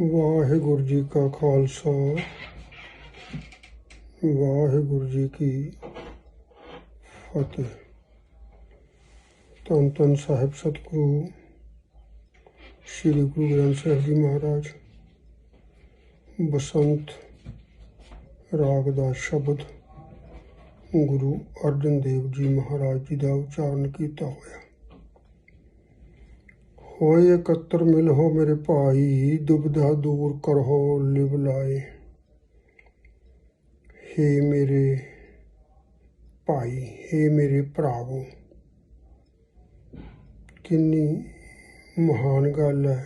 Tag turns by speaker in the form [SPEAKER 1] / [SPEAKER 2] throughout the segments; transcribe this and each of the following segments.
[SPEAKER 1] ਵਾਹਿਗੁਰੂ ਜੀ ਕਾ ਖਾਲਸਾ, ਵਾਹਿਗੁਰੂ ਜੀ ਕੀ ਫਤਿਹ। ਧੰਨ ਧੰਨ ਸਾਹਿਬ ਸਤਿਗੁਰੂ, ਸ੍ਰੀ ਗੁਰੂ ਗ੍ਰੰਥ ਸਾਹਿਬ ਜੀ ਮਹਾਰਾਜ। ਬਸੰਤ ਰਾਗ ਦਾ ਸ਼ਬਦ ਗੁਰੂ ਅਰਜਨ ਦੇਵ ਜੀ ਮਹਾਰਾਜ ਜੀ ਦਾ ਉਚਾਰਨ ਕੀਤਾ ਹੋਇਆ। ਹੋਏ ਇਕੱਤਰ ਮਿਲ ਹੋ ਮੇਰੇ ਭਾਈ, ਦੁਬਿਧਾ ਦੂਰ ਕਰਹੋ ਲਿਵ ਲਾਏ। ਹੇ ਮੇਰੇ ਭਾਈ, ਹੇ ਮੇਰੇ ਭਰਾਵੋ, ਕਿੰਨੀ ਮਹਾਨ ਗੱਲ ਹੈ,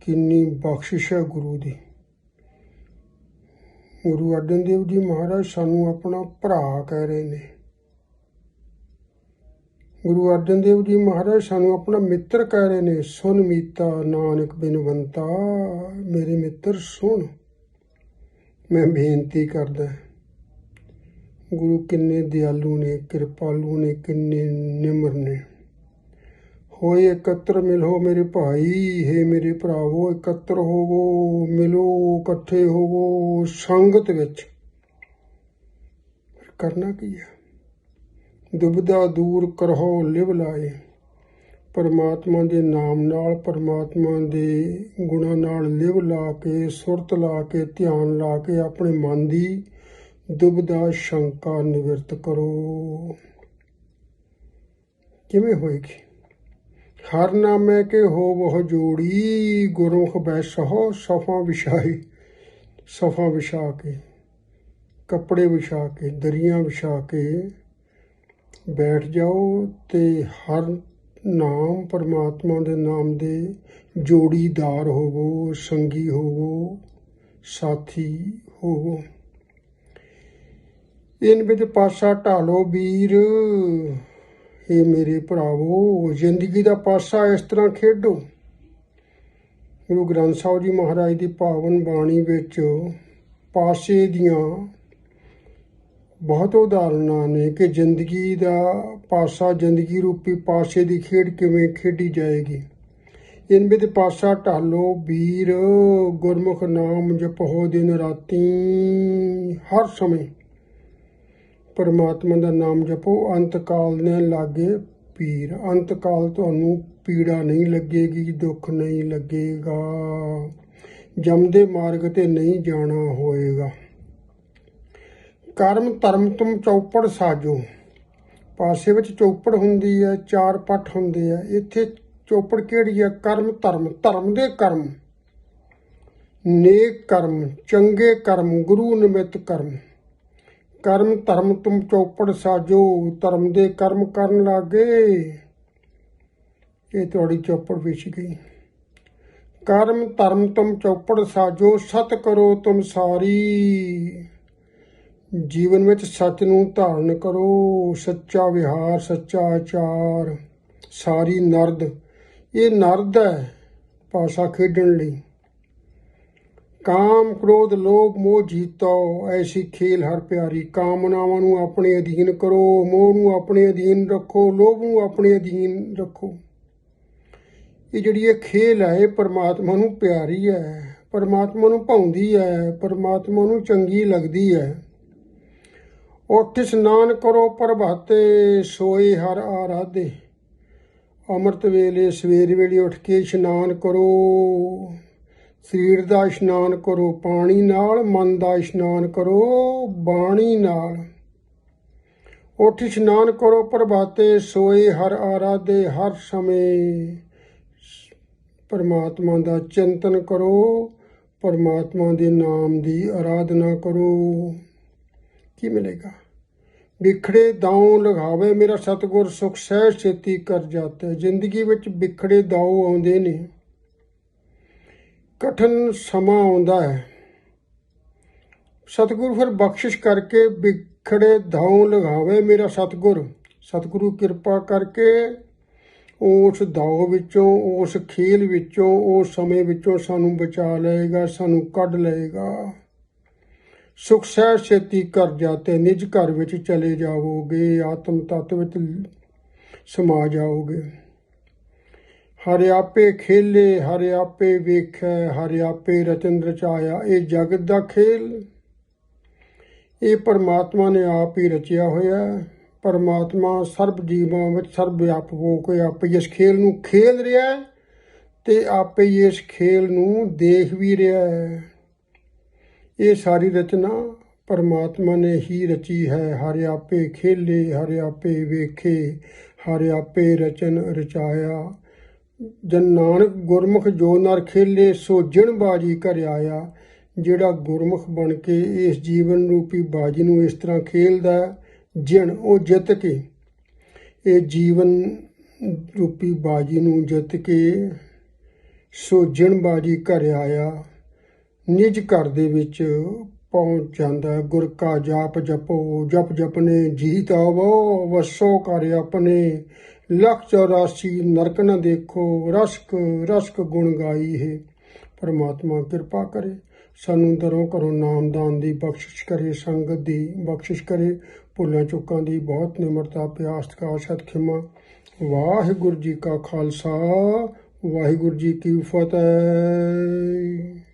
[SPEAKER 1] ਕਿੰਨੀ ਬਖਸ਼ਿਸ਼ ਹੈ ਗੁਰੂ ਦੀ। ਗੁਰੂ ਅਰਜਨ ਦੇਵ ਜੀ ਮਹਾਰਾਜ ਸਾਨੂੰ ਆਪਣਾ ਭਰਾ ਕਹਿ ਰਹੇ ਨੇ। ਗੁਰੂ ਅਰਜਨ ਦੇਵ ਜੀ ਮਹਾਰਾਜ ਸਾਨੂੰ ਆਪਣਾ ਮਿੱਤਰ ਕਹਿ ਰਹੇ ਨੇ, ਸੁਨ ਮੀਤਾ ਨਾਨਕ ਬਿਨਵੰਤਾ ਮੇਰੇ ਮਿੱਤਰ ਸੁਣ। ਮੈਂ ਬੇਨਤੀ ਕਰਦਾ ਗੁਰੂ ਕਿੰਨੇ ਦਿਆਲੂ ਨੇ, ਕਿਰਪਾਲੂ ਨੇ, ਕਿੰਨੇ ਨਿਮਰ ਨੇ। ਹੋਏ ਇਕੱਤਰ ਮਿਲੋ ਮੇਰੇ ਭਾਈ, ਹੈ ਮੇਰੇ ਭਰਾਵੋ, ਇਕੱਤਰ ਹੋਵੋ, ਮਿਲੋ, ਇਕੱਠੇ ਹੋਵੋ ਸੰਗਤ ਵਿੱਚ। ਕਰਨਾ ਕੀ ਹੈ ਦੁਬਿਧਾ ਦੂਰ ਕਰਹੋ ਲਿਵ ਲਾਏ। ਪਰਮਾਤਮਾ ਦੇ ਨਾਮ ਨਾਲ, ਪਰਮਾਤਮਾ ਦੇ ਗੁਣਾਂ ਨਾਲ ਲਿਵ ਲਾ ਕੇ, ਸੁਰਤ ਲਾ ਕੇ, ਧਿਆਨ ਲਾ ਕੇ ਆਪਣੇ ਮਨ ਦੀ ਦੁਬਿਧਾ ਸ਼ੰਕਾ ਨਿਵਰਤ ਕਰੋ। ਕਿਵੇਂ ਹੋਏਗੀ? ਹਰ ਨਾਮੇ ਕੇ ਹੋ ਬਹੁ ਜੋੜੀ, ਗੁਰਮੁਖ ਬੈਸਹੁ ਸਫਾ ਵਿਛਾਈ। ਸਫਾ ਵਿਛਾ ਕੇ, ਕੱਪੜੇ ਵਿਛਾ ਕੇ, ਦਰੀਆਂ ਵਿਛਾ ਕੇ ਬੈਠ ਜਾਓ ਤੇ ਹਰ ਨਾਮ ਪਰਮਾਤਮਾ ਦੇ ਨਾਮ ਦੇ ਜੋੜੀਦਾਰ ਹੋਵੋ, ਸੰਗੀ ਹੋਵੋ, ਸਾਥੀ ਹੋਵੋ। ਇਨ ਵਿੱਚ ਪਾਸਾ ਢਾਲੋ ਵੀਰ ਇਹ ਮੇਰੇ ਭਰਾਵੋ, ਜ਼ਿੰਦਗੀ ਦਾ ਪਾਸਾ ਇਸ ਤਰ੍ਹਾਂ ਖੇਡੋ। ਗੁਰੂ ਗ੍ਰੰਥ ਸਾਹਿਬ ਜੀ ਮਹਾਰਾਜ ਦੀ ਪਾਵਨ ਬਾਣੀ ਵਿੱਚ ਪਾਸੇ ਦੀਆਂ ਬਹੁਤ ਉਦਾਹਰਨਾਂ ਨੇ ਕਿ ਜ਼ਿੰਦਗੀ ਦਾ ਪਾਸਾ ਜ਼ਿੰਦਗੀ ਰੂਪੀ ਪਾਸੇ ਦੀ ਖੇਡ ਕਿਵੇਂ ਖੇਡੀ ਜਾਏਗੀ। ਇਨ ਵਿੱਚ ਪਾਸਾ ਢਾਲੋ ਵੀਰ, ਗੁਰਮੁਖ ਨਾਮ ਜਪੋ ਦਿਨ ਰਾਤੀ। ਹਰ ਸਮੇਂ ਪਰਮਾਤਮਾ ਦਾ ਨਾਮ ਜਪੋ, ਅੰਤ ਕਾਲ ਨੇ ਲਾਗੇ ਪੀਰ। ਅੰਤ ਕਾਲ ਤੁਹਾਨੂੰ ਪੀੜਾ ਨਹੀਂ ਲੱਗੇਗੀ, ਦੁੱਖ ਨਹੀਂ ਲੱਗੇਗਾ। ਜਮਦੇ ਮਾਰਗ ਤੇ ਨਹੀਂ ਜਾਣਾ ਹੋਏਗਾ। ਕਰਮ ਧਰਮ ਤੁਮ ਚੌਪੜ ਸਾਜੋ। ਪਾਸੇ ਵਿੱਚ ਚੌਪੜ ਹੁੰਦੀ ਹੈ, ਚਾਰ ਪੱਠ ਹੁੰਦੇ ਆ। ਇੱਥੇ ਚੌਪੜ ਕਿਹੜੀ ਹੈ ਕਰਮ ਧਰਮ ਧਰਮ ਦੇ ਕਰਮ। ਨੇਕ ਕਰਮ, ਚੰਗੇ ਕਰਮ, ਗੁਰੂ ਨਿਮਿਤ ਕਰਮ। ਕਰਮ ਧਰਮ ਤੁਮ ਚੌਪੜ ਸਾਜੋ, ਧਰਮ ਦੇ ਕਰਮ ਕਰਨ ਲੱਗੇ। ਇਹ ਤੁਹਾਡੀ ਚੌਪੜ ਵਿਛ ਗਈ। ਕਰਮ ਧਰਮ ਤੁਮ ਚੌਪੜ ਸਾਜੋ, ਸਤ ਕਰੋ ਤੁਮ ਸਾਰੀ। ਜੀਵਨ ਵਿੱਚ ਸੱਚ ਨੂੰ ਧਾਰਨ ਕਰੋ, ਸੱਚਾ ਵਿਹਾਰ, ਸੱਚਾ ਆਚਾਰ, ਸਾਰੀ ਨਰਦ। ਇਹ ਨਰਦ ਹੈ ਭਾਸ਼ਾ ਖੇਡਣ ਲਈ। ਕਾਮ ਕ੍ਰੋਧ ਲੋਭ ਮੋਹ ਜੀਤੋ, ਐਸੀ ਖੇਲ ਹਰ ਪਿਆਰੀ। ਕਾਮਨਾਵਾਂ ਨੂੰ ਆਪਣੇ ਅਧੀਨ ਕਰੋ, ਮੋਹ ਨੂੰ ਆਪਣੇ ਅਧੀਨ ਰੱਖੋ, ਲੋਭ ਨੂੰ ਆਪਣੇ ਅਧੀਨ ਰੱਖੋ। ਇਹ ਜਿਹੜੀ ਇਹ ਖੇਲ ਹੈ, ਇਹ ਪਰਮਾਤਮਾ ਨੂੰ ਪਿਆਰੀ ਹੈ, ਪਰਮਾਤਮਾ ਨੂੰ ਭਾਉਂਦੀ ਹੈ, ਪਰਮਾਤਮਾ ਨੂੰ ਚੰਗੀ ਲੱਗਦੀ ਹੈ। ਉੱਠ ਇਸ਼ਨਾਨ ਕਰੋ ਪ੍ਰਭਾਤੇ, ਸੋਏ ਹਰ ਆਰਾਧੇ। ਅੰਮ੍ਰਿਤ ਵੇਲੇ ਸਵੇਰ ਵੇਲੇ ਉੱਠ ਕੇ ਇਸ਼ਨਾਨ ਕਰੋ। ਸਰੀਰ ਦਾ ਇਸ਼ਨਾਨ ਕਰੋ, ਪਾਣੀ ਨਾਲ, ਮਨ ਦਾ ਇਸ਼ਨਾਨ ਕਰੋ, ਬਾਣੀ ਨਾਲ। ਉੱਠ ਇਸ਼ਨਾਨ ਕਰੋ ਪ੍ਰਭਾਤੇ, ਸੋਏ ਹਰ ਆਰਾਧੇ, ਹਰ ਸਮੇਂ ਪਰਮਾਤਮਾ ਦਾ ਚਿੰਤਨ ਕਰੋ, ਪਰਮਾਤਮਾ ਦੇ ਨਾਮ ਦੀ ਆਰਾਧਨਾ ਕਰੋ। ਕੀ ਮਿਲੇਗਾ? ਵਿਖੜੇ ਦਾਉ ਲਗਾਵੇ ਮੇਰਾ ਸਤਗੁਰ, ਸੁਖ ਸਹਿ ਛੇਤੀ ਕਰ ਜਾਤਾ। ਜ਼ਿੰਦਗੀ ਵਿੱਚ ਵਿਖੜੇ ਦਾਉ ਆਉਂਦੇ ਨੇ। ਕਠਨ ਸਮਾਂ ਆਉਂਦਾ ਹੈ। ਸਤਗੁਰ ਫਿਰ ਬਖਸ਼ਿਸ਼ ਕਰਕੇ ਵਿਖੜੇ ਦਾਉ ਲਗਾਵੇ ਮੇਰਾ ਸਤਗੁਰ। ਸਤਗੁਰੂ ਕਿਰਪਾ ਕਰਕੇ ਉਸ ਦਾਉ ਵਿੱਚੋਂ, ਉਸ ਖੇਲ ਵਿੱਚੋਂ, ਉਸ ਸਮੇਂ ਵਿੱਚੋਂ ਸਾਨੂੰ ਬਚਾ ਲਏਗਾ, ਸਾਨੂੰ ਕੱਢ ਲਏਗਾ। ਸੁਖ ਸਹਿ ਛੇਤੀ ਕਰ ਜਾਤੇ ਨਿਜ ਘਰ ਵਿੱਚ ਚਲੇ ਜਾਵੋਗੇ, ਆਤਮ ਤਤ ਵਿੱਚ ਸਮਾ ਜਾਓਗੇ ਹਰਿ ਆਪੇ ਖੇਲੇ, ਹਰਿ ਆਪੇ ਵੇਖੈ, ਹਰਿ ਆਪੇ ਰਚਨ ਰਚਾਇਆ, ਇਹ ਜਗਤ ਦਾ ਖੇਲ। ਇਹ ਪਰਮਾਤਮਾ ਨੇ ਆਪ ਹੀ ਰਚਿਆ ਹੋਇਆ ਪਰਮਾਤਮਾ ਸਰਬ ਜੀਵਾਂ ਵਿੱਚ ਸਰਬ ਵਿਆਪਕ ਹੋ ਕੇ ਆਪੇ ਇਸ ਖੇਲ ਨੂੰ ਖੇਲ ਰਿਹਾ ਹੈ ਤੇ ਆਪੇ ਹੀ ਇਸ ਖੇਲ ਨੂੰ ਦੇਖ ਵੀ ਰਿਹਾ ਹੈ। ਇਹ ਸਾਰੀ ਰਚਨਾ ਪਰਮਾਤਮਾ ਨੇ ਹੀ ਰਚੀ ਹੈ। ਹਰਿ ਆਪੇ ਖੇਲੇ ਹਰਿ ਆਪੇ ਵੇਖੇ ਹਰਿ ਆਪੇ ਰਚਨ ਰਚਾਇਆ। ਜਨ ਨਾਨਕ ਗੁਰਮੁਖ ਜੋ ਨਰ ਖੇਲੇ ਸੋ ਜਣ ਬਾਜੀ ਘਰ ਆਇਆ। ਜਿਹੜਾ ਗੁਰਮੁਖ ਬਣ ਕੇ ਇਸ ਜੀਵਨ ਰੂਪੀ ਬਾਜੀ ਨੂੰ ਇਸ ਤਰ੍ਹਾਂ ਖੇਲਦਾ ਹੈ, ਜਿਣ ਉਹ ਜਿੱਤ ਕੇ। ਇਹ ਜੀਵਨ ਰੂਪੀ ਬਾਜੀ ਨੂੰ ਜਿੱਤ ਕੇ ਸੋ ਜਿਣ ਬਾਜੀ ਘਰ ਆਇਆ। ਨਿਜ ਘਰ ਦੇ ਵਿੱਚ ਪਹੁੰਚ ਜਾਂਦਾ। ਹੈ। ਗੁਰ ਕਾ ਜਾਪ ਜਪੋ, ਜਪ ਜਪਨੇ ਜੀਤ ਆਵੋ, ਵਸੋ ਕਰ ਆਪਣੇ। ਲਖ 84 ਨਰਕ ਨ ਦੇਖੋ, ਰਸਕ ਰਸਕ ਗੁਣ ਗਾਈ ਹੈ। ਪਰਮਾਤਮਾ ਕਿਰਪਾ ਕਰੇ, ਸਾਨੂੰ ਦਰੋਂ ਕਰੋ ਨਾਮਦਾਨ ਦੀ ਬਖਸ਼ਿਸ਼ ਕਰੇ ਸੰਗਤ ਦੀ ਬਖਸ਼ਿਸ਼ ਕਰੇ। ਭੁੱਲਾਂ ਚੁੱਕਾਂ ਦੀ ਬਹੁਤ ਨਿਮਰਤਾ, ਪਿਆਸ ਕਾ ਸਤ ਖਿਮਾ ਵਾਹਿਗੁਰੂ ਜੀ ਕਾ ਖਾਲਸਾ, ਵਾਹਿਗੁਰੂ ਜੀ ਕੀ ਫਤਿਹ।